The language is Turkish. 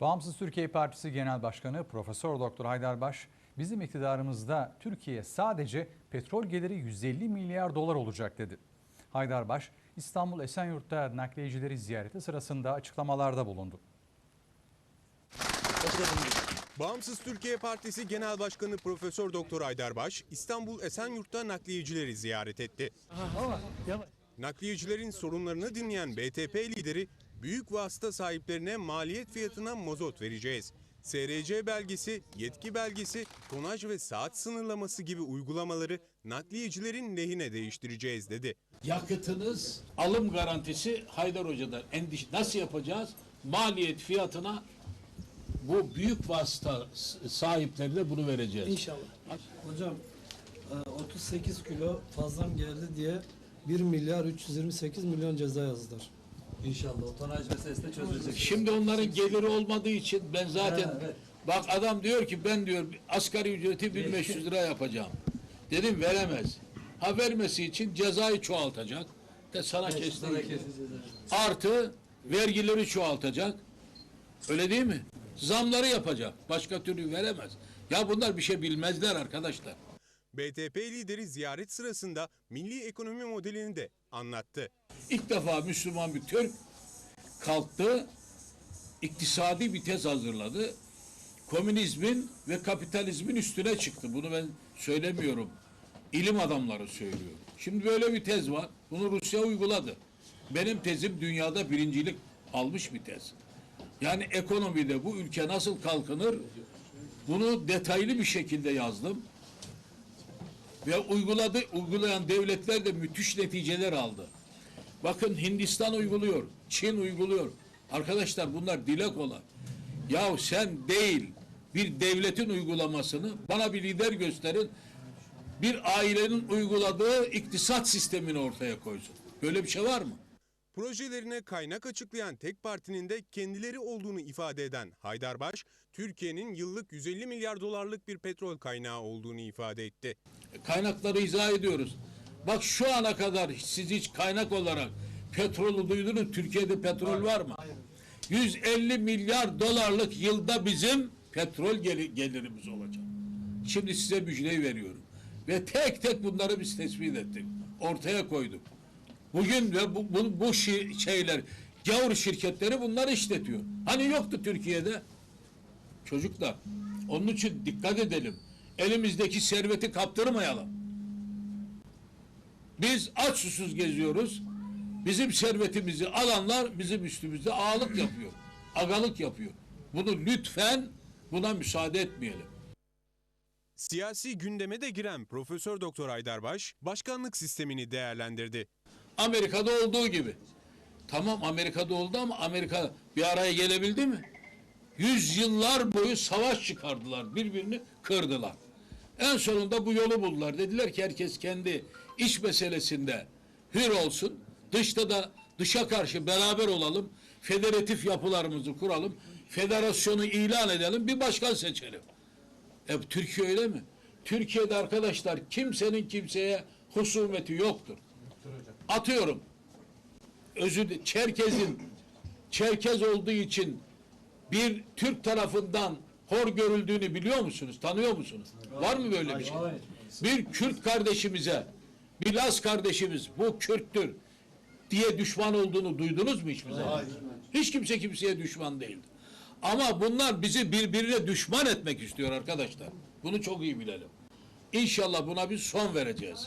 Bağımsız Türkiye Partisi Genel Başkanı Profesör Doktor Haydar Baş, bizim iktidarımızda Türkiye sadece petrol geliri 150 milyar dolar olacak dedi. Haydar Baş, İstanbul Esenyurt'ta nakliyecileri ziyareti sırasında açıklamalarda bulundu. Bağımsız Türkiye Partisi Genel Başkanı Profesör Doktor Aydarbaş İstanbul Esenyurt'ta nakliyecileri ziyaret etti. Nakliyecilerin sorunlarını dinleyen BTP lideri büyük vasıta sahiplerine maliyet fiyatına mazot vereceğiz. SRC belgesi, yetki belgesi, tonaj ve saat sınırlaması gibi uygulamaları nakliyecilerin lehine değiştireceğiz dedi. Yakıtınız alım garantisi Haydar Hoca'dan. Endiş nasıl yapacağız? Maliyet fiyatına bu büyük vasıta sahiplerine bunu vereceğiz. İnşallah. Hocam e, 38 kilo fazlam geldi diye 1 milyar 328 milyon ceza yazdılar. İnşallah o tonaj meselesi de çözülecek. Şimdi onların geliri olmadığı için ben zaten Ha, evet. bak adam diyor ki ben diyor asgari ücreti 1500 lira yapacağım. Dedim veremez. Ha vermesi için cezayı çoğaltacak. De sana keseceğiz. Artı vergileri çoğaltacak. Öyle değil mi? Zamları yapacak. Başka türlü veremez. Ya bunlar bir şey bilmezler arkadaşlar. BTP lideri ziyaret sırasında milli ekonomi modelini de anlattı. İlk defa Müslüman bir Türk kalktı, iktisadi bir tez hazırladı. Komünizmin ve kapitalizmin üstüne çıktı. Bunu ben söylemiyorum. İlim adamları söylüyor. Şimdi böyle bir tez var. Bunu Rusya uyguladı. Benim tezim dünyada birincilik almış bir tez. Yani ekonomide bu ülke nasıl kalkınır? Bunu detaylı bir şekilde yazdım. Ve uyguladı, uygulayan devletler de müthiş neticeler aldı. Bakın Hindistan uyguluyor, Çin uyguluyor. Arkadaşlar bunlar dile kolay. Ya sen değil bir devletin uygulamasını bana bir lider gösterin. Bir ailenin uyguladığı iktisat sistemini ortaya koysun. Böyle bir şey var mı? Projelerine kaynak açıklayan tek partinin de kendileri olduğunu ifade eden Haydarbaş, Türkiye'nin yıllık 150 milyar dolarlık bir petrol kaynağı olduğunu ifade etti. Kaynakları izah ediyoruz. Bak şu ana kadar siz hiç kaynak olarak petrolü duydunuz. Türkiye'de petrol var mı? 150 milyar dolarlık yılda bizim petrol geli- gelirimiz olacak. Şimdi size müjdeyi veriyorum. Ve tek tek bunları biz tespit ettik. Ortaya koyduk. Bugün ve bu, bu, bu şi- şeyler, gavur şirketleri bunları işletiyor. Hani yoktu Türkiye'de? Çocuklar, onun için dikkat edelim. Elimizdeki serveti kaptırmayalım. Biz aç susuz geziyoruz. Bizim servetimizi alanlar bizim üstümüzde ağalık yapıyor. Agalık yapıyor. Bunu lütfen buna müsaade etmeyelim. Siyasi gündeme de giren Profesör Doktor Aydarbaş, başkanlık sistemini değerlendirdi. Amerika'da olduğu gibi. Tamam Amerika'da oldu ama Amerika bir araya gelebildi mi? Yüzyıllar boyu savaş çıkardılar. Birbirini kırdılar. En sonunda bu yolu buldular. Dediler ki herkes kendi iç meselesinde hür olsun. Dışta da dışa karşı beraber olalım. Federatif yapılarımızı kuralım. Federasyonu ilan edelim. Bir başkan seçelim. E, Türkiye öyle mi? Türkiye'de arkadaşlar kimsenin kimseye husumeti yoktur. Atıyorum. Dilerim. Çerkez'in Çerkez olduğu için bir Türk tarafından hor görüldüğünü biliyor musunuz? Tanıyor musunuz? Var mı böyle bir şey? Bir Kürt kardeşimize, bir Laz kardeşimiz bu Kürttür diye düşman olduğunu duydunuz mu hiçbir zaman? Hiç kimse kimseye düşman değildi. Ama bunlar bizi birbirine düşman etmek istiyor arkadaşlar. Bunu çok iyi bilelim. İnşallah buna bir son vereceğiz.